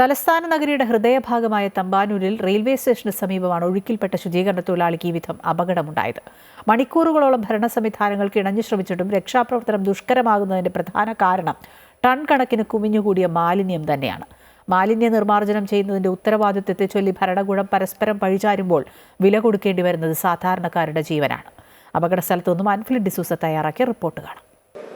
തലസ്ഥാന നഗരിയുടെ ഹൃദയഭാഗമായ തമ്പാനൂരിൽ റെയിൽവേ സ്റ്റേഷന് സമീപമാണ് ഒഴുക്കിൽപ്പെട്ട ശുചീകരണ തൊഴിലാളിക്ക് ഈ വിധം അപകടമുണ്ടായത്. മണിക്കൂറുകളോളം ഭരണ സംവിധാനങ്ങൾക്ക് ഇണഞ്ഞു ശ്രമിച്ചിട്ടും രക്ഷാപ്രവർത്തനം ദുഷ്കരമാകുന്നതിന്റെ പ്രധാന കാരണം ടൺ കണക്കിന് കുമിഞ്ഞുകൂടിയ മാലിന്യം തന്നെയാണ്. മാലിന്യ നിർമ്മാർജനം ചെയ്യുന്നതിന്റെ ഉത്തരവാദിത്വത്തെ ചൊല്ലി ഭരണകൂടം പരസ്പരം പഴിചാരുമ്പോൾ വില കൊടുക്കേണ്ടി വരുന്നത് സാധാരണക്കാരുടെ ജീവനാണ്. അപകട സ്ഥലത്തുനിന്നും അൻഫിലിൻ ഡിസൂസ തയ്യാറാക്കിയ റിപ്പോർട്ട് കാണാം.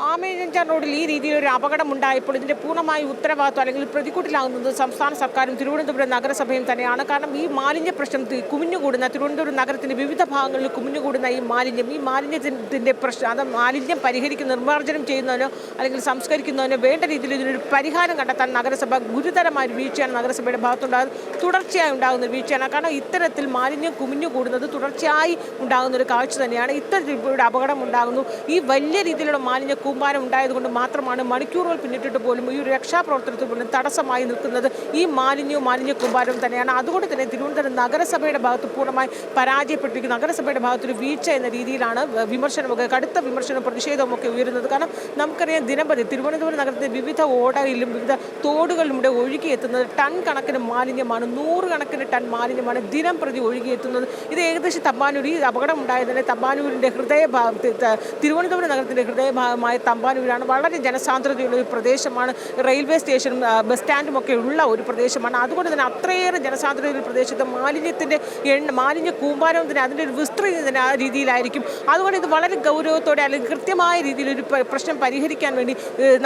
ആമേജൻ റോഡിൽ ഈ അപകടം ഉണ്ടായപ്പോൾ ഇതിന്റെ പൂർണമായ ഉത്തരവാദിത്വം അല്ലെങ്കിൽ പ്രതികൂട്ടിലാകുന്നത് സംസ്ഥാന സർക്കാരും തിരുവനന്തപുരം നഗരസഭയും തന്നെയാണ്. കാരണം ഈ മാലിന്യ പ്രശ്നം കുമിഞ്ഞുകൂടുന്ന തിരുവനന്തപുരം നഗരത്തിന്റെ വിവിധ ഭാഗങ്ങളിൽ കുമിഞ്ഞുകൂടുന്ന ഈ മാലിന്യം ഈ മാലിന്യത്തിന്റെ പ്രശ്നം അത് മാലിന്യം പരിഹരിക്കുന്ന നിർമ്മാർജനം ചെയ്യുന്നതിനോ അല്ലെങ്കിൽ സംസ്കരിക്കുന്നതിനോ വേണ്ട രീതിയിൽ ഇതിനൊരു പരിഹാരം കണ്ടെത്താൻ നഗരസഭ ഗുരുതരമായ വീഴ്ചയാണ് നഗരസഭയുടെ ഭാഗത്തുണ്ടാകുന്നത്. തുടർച്ചയായി ഉണ്ടാകുന്ന വീഴ്ചയാണ്. കാരണം ഇത്തരത്തിൽ മാലിന്യം കുമിഞ്ഞുകൂടുന്നത് തുടർച്ചയായി ഉണ്ടാകുന്ന ഒരു കാഴ്ച തന്നെയാണ്. ഇത്തരത്തിലുള്ള അപകടം ഉണ്ടാകുന്നു. ഈ വലിയ രീതിയിലുള്ള മാലിന്യ കൂമ്പാരം ഉണ്ടായതുകൊണ്ട് മാത്രമാണ് മണിക്കൂറുകൾ പിന്നിട്ടിട്ട് പോലും ഈ ഒരു രക്ഷാപ്രവർത്തനത്തിൽ പോലും തടസ്സമായി നിൽക്കുന്നത്. ഈ മാലിന്യവും മാലിന്യ കൂമ്പാരവും തന്നെയാണ്. അതുകൊണ്ട് തന്നെ തിരുവനന്തപുരം നഗരസഭയുടെ ഭാഗത്ത് പൂർണമായി പരാജയപ്പെട്ടിരിക്കുന്നു. നഗരസഭയുടെ ഭാഗത്തൊരു വീഴ്ച എന്ന രീതിയിലാണ് വിമർശനമൊക്കെ കടുത്ത വിമർശനവും പ്രതിഷേധവും ഒക്കെ ഉയരുന്നത്. കാരണം നമുക്കറിയാം ദിനംപ്രതി തിരുവനന്തപുരം നഗരത്തിലെ വിവിധ ഓടയിലും വിവിധ തോടുകളിലൂടെ ഒഴുകിയെത്തുന്നത് ടൺ കണക്കിന് മാലിന്യമാണ്. നൂറുകണക്കിന് ടൺ മാലിന്യമാണ് ദിനം പ്രതി ഒഴുകിയെത്തുന്നത്. ഇത് ഏകദേശം തമ്പാനൂർ ഈ അപകടം ഉണ്ടായതിനെ തമ്പാനൂരിന്റെ ഹൃദയഭാഗത്ത് തിരുവനന്തപുരം നഗരത്തിന്റെ ഹൃദയഭാഗമായ തമ്പാനൂരാണ്. വളരെ ജനസാന്ദ്രതയുള്ള ഒരു പ്രദേശമാണ്. റെയിൽവേ സ്റ്റേഷനും ബസ് സ്റ്റാൻഡും ഒക്കെ ഉള്ള ഒരു പ്രദേശമാണ്. അതുകൊണ്ട് തന്നെ അത്രയേറെ ജനസാന്ദ്രതയുള്ള പ്രദേശത്ത് മാലിന്യത്തിന്റെ എണ്ണ മാലിന്യ കൂമ്പാരവും തന്നെ അതിന്റെ ഒരു വിസ്തൃതി തന്നെ ആ രീതിയിലായിരിക്കും. അതുകൊണ്ട് ഇത് വളരെ ഗൗരവത്തോടെ അല്ലെങ്കിൽ കൃത്യമായ രീതിയിൽ ഒരു പ്രശ്നം പരിഹരിക്കാൻ വേണ്ടി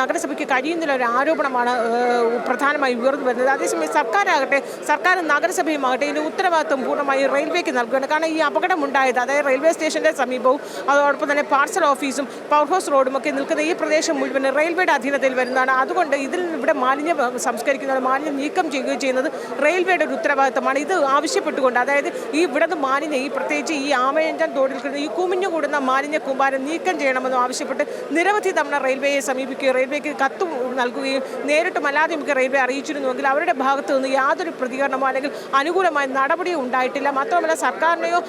നഗരസഭയ്ക്ക് കഴിയുന്നില്ല ഒരു ആരോപണമാണ് പ്രധാനമായി ഉയർന്നു വരുന്നത്. അതേസമയം സർക്കാരാകട്ടെ സർക്കാർ നഗരസഭയുമാകട്ടെ ഇതിന്റെ ഉത്തരവാദിത്വം പൂർണമായി റെയിൽവേക്ക് നൽകുകയാണ്. കാരണം ഈ അപകടം ഉണ്ടായത് അതായത് റെയിൽവേ സ്റ്റേഷന്റെ സമീപവും അതോടൊപ്പം തന്നെ പാർസൽ ഓഫീസും പവർ ഹൗസ് റോഡും ഒക്കെ നിൽക്കുന്ന ഈ പ്രദേശം മുഴുവൻ റെയിൽവേയുടെ അധീനതയിൽ വരുന്നതാണ്. അതുകൊണ്ട് ഇതിൽ ഇവിടെ മാലിന്യം സംസ്കരിക്കുന്നത് മാലിന്യം നീക്കം ചെയ്യുകയും ചെയ്യുന്നത് റെയിൽവേയുടെ ഒരു ഉത്തരവാദിത്തമാണ്. ഇത് ആവശ്യപ്പെട്ടുകൊണ്ട് അതായത് ഈ ഇവിടെ നിന്ന് മാലിന്യം ഈ പ്രത്യേകിച്ച് ഈ ആമയഞ്ചാൻ തോടിൽ കിടന്ന് ഈ കുമിഞ്ഞു കൂടുന്ന മാലിന്യ കൂമ്പാരം നീക്കം ചെയ്യണമെന്നും ആവശ്യപ്പെട്ട് നിരവധി തവണ റെയിൽവേയെ സമീപിക്കുകയും റെയിൽവേക്ക് കത്ത് നൽകുകയും നേരിട്ടും അല്ലാതെയും ഒക്കെ റെയിൽവേ അറിയിച്ചിരുന്നുവെങ്കിൽ അവരുടെ ഭാഗത്ത് നിന്ന് യാതൊരു പ്രതികരണമോ അല്ലെങ്കിൽ അനുകൂലമായ നടപടിയോ ഉണ്ടായിട്ടില്ല. മാത്രമല്ല സർക്കാരിനെയോ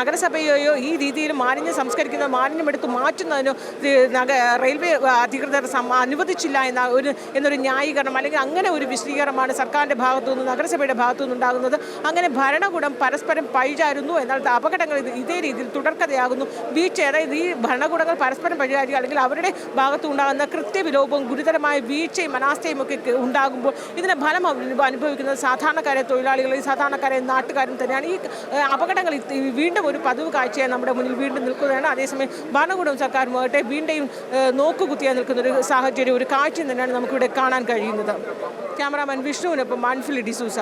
നഗരസഭയെയോ ഈ രീതിയിൽ മാലിന്യം സംസ്കരിക്കുന്ന മാലിന്യം എടുത്ത് മാറ്റുന്നതിനോ നഗ റെയിൽവേ അധികൃതർ അനുവദിച്ചില്ല എന്ന ഒരു എന്നൊരു ന്യായീകരണം അല്ലെങ്കിൽ അങ്ങനെ ഒരു വിശദീകരണമാണ് സർക്കാരിന്റെ ഭാഗത്തു നിന്ന് നഗരസഭയുടെ ഭാഗത്തു നിന്നുണ്ടാകുന്നത്. അങ്ങനെ ഭരണകൂടം പരസ്പരം പഴിചാരുന്നു എന്നാൽ അപകടങ്ങൾ ഇതേ രീതിയിൽ തുടർക്കഥയാകുന്നു. വീഴ്ച അതായത് ഈ ഭരണകൂടങ്ങൾ പരസ്പരം പഴിചാരുക അല്ലെങ്കിൽ അവരുടെ ഭാഗത്തു ഉണ്ടാകുന്ന കൃത്യവിലോപവും ഗുരുതരമായ വീഴ്ചയും അനാസ്ഥയും ഒക്കെ ഉണ്ടാകുമ്പോൾ ഇതിന് ഫലം അനു- അനുഭവിക്കുന്നത് സാധാരണക്കാരെ തൊഴിലാളികളും സാധാരണക്കാരെ നാട്ടുകാരും തന്നെയാണ്. ഈ അപകടങ്ങൾ വീണ്ടും ഒരു പതിവ് കാഴ്ചയായി നമ്മുടെ മുന്നിൽ വീണ്ടും നിൽക്കുകയാണ്. അതേസമയം ഭരണകൂടവും സർക്കാരുമാകട്ടെ വീണ്ടും ഏഹ്, നോക്കുകുത്തിയായി നിൽക്കുന്ന ഒരു സാഹചര്യം ഒരു കാഴ്ച തന്നെയാണ് നമുക്കിവിടെ കാണാൻ കഴിയുന്നത്. ക്യാമറാമാൻ വിഷ്ണുവിനൊപ്പം മാൻഫിലി ഡിസൂസ